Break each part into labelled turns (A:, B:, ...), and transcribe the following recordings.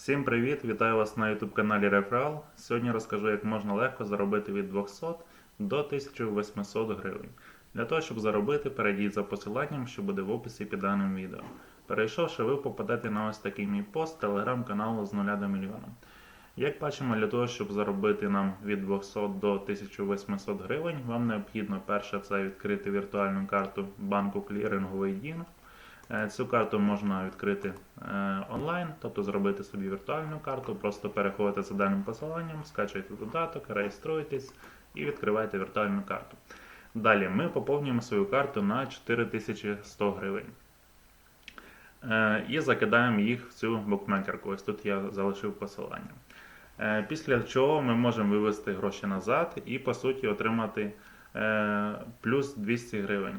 A: Всім привіт! Вітаю вас на YouTube каналі Реферал. Сьогодні розкажу, як можна легко заробити від 200 до 1800 гривень. Для того, щоб заробити, перейдіть за посиланням, що буде в описі під даним відео. Перейшовши, ви попадете на ось такий мій пост телеграм-каналу з 0 до мільйона. Як бачимо, для того, щоб заробити нам від 200 до 1800 гривень, вам необхідно перше це відкрити віртуальну карту банку кліринговий Дін. Е, Цю карту можна відкрити е, онлайн, тобто зробити собі віртуальну карту, просто переходите за даним посиланням, скачуєте додаток, реєструєтесь і відкриваєте віртуальну карту. Далі ми поповнюємо свою карту на 4100 гривень. Е, І закидаємо їх в цю букмекерку. Ось тут я залишив посилання. Після чого ми можемо вивести гроші назад і по суті отримати плюс 200 гривень.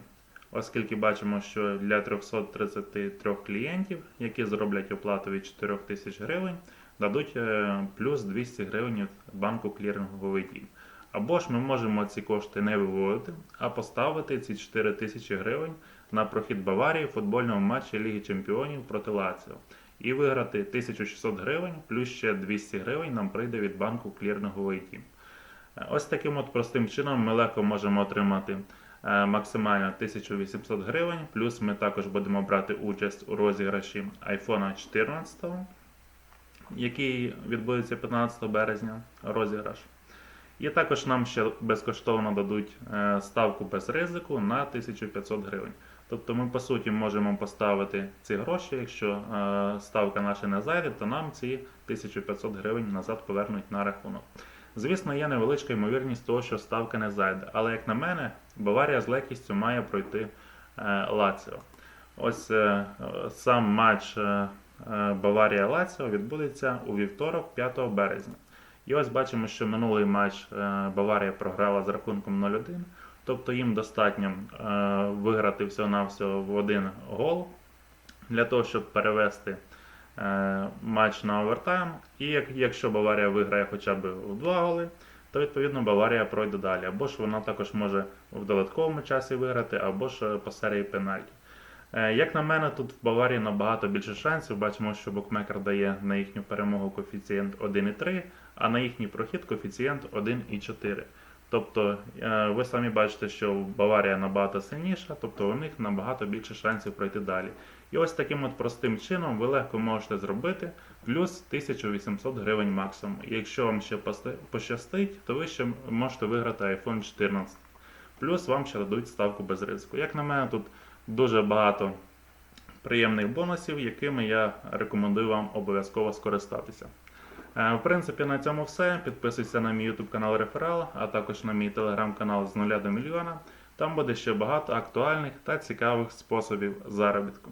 A: Оскільки бачимо, що для 333 клієнтів, які зроблять оплату від 4000 гривень, дадуть е, плюс 200 гривень банку кліринговий дім. Або ж ми можемо ці кошти не виводити, а поставити ці 4000 гривень на прохід Баварії в футбольному матчі Ліги Чемпіонів проти Лаціо. І виграти 1600 гривень, плюс ще 200 гривень нам прийде від банку кліринговий дім. Е, Ось таким от простим чином ми легко можемо отримати максимально 1800 гривень. Плюс ми також будемо брати участь у розіграші iPhone 14, який відбудеться 15 березня. Розіграш. І також нам ще безкоштовно дадуть е, ставку без ризику на 1500 гривень. Тобто ми по суті можемо поставити ці гроші, якщо е, ставка наша не зайде, то нам ці 1500 гривень назад повернуть на рахунок. Звісно, є невеличка ймовірність того, що ставка не зайде. Але як на мене, Баварія з легкістю має пройти е, Лаціо. Ось е, сам матч е, е, Баварія-Лаціо відбудеться у вівторок, 5 березня. І ось бачимо, що минулий матч Баварія програла з рахунком 0-1. Тобто їм достатньо виграти всього-навсього в один гол для того, щоб перевести матч на овертайм. І як, якщо Баварія виграє хоча б у два голи, то відповідно Баварія пройде далі. Або ж вона також може в додатковому часі виграти, або ж е, по серії пенальті. Е, Як на мене, тут в Баварії набагато більше шансів. Бачимо, що букмекер дає на їхню перемогу коефіцієнт 1,3, а на їхній прохід коефіцієнт 1,4. Тобто е, ви самі бачите, що Баварія набагато сильніша, тобто у них набагато більше шансів пройти далі. І ось таким от простим чином ви легко можете зробити плюс 1800 гривень максимум. І якщо вам ще пощастить, то ви ще можете виграти iPhone 14. Плюс вам ще дадуть ставку без ризику. Як на мене, тут дуже багато приємних бонусів, якими я рекомендую вам обов'язково скористатися. Е, В принципі, на цьому все. Підписуйся на мій YouTube канал Реферал, а також на мій телеграм-канал з нуля до мільйона. Там буде ще багато актуальних та цікавих способів заробітку.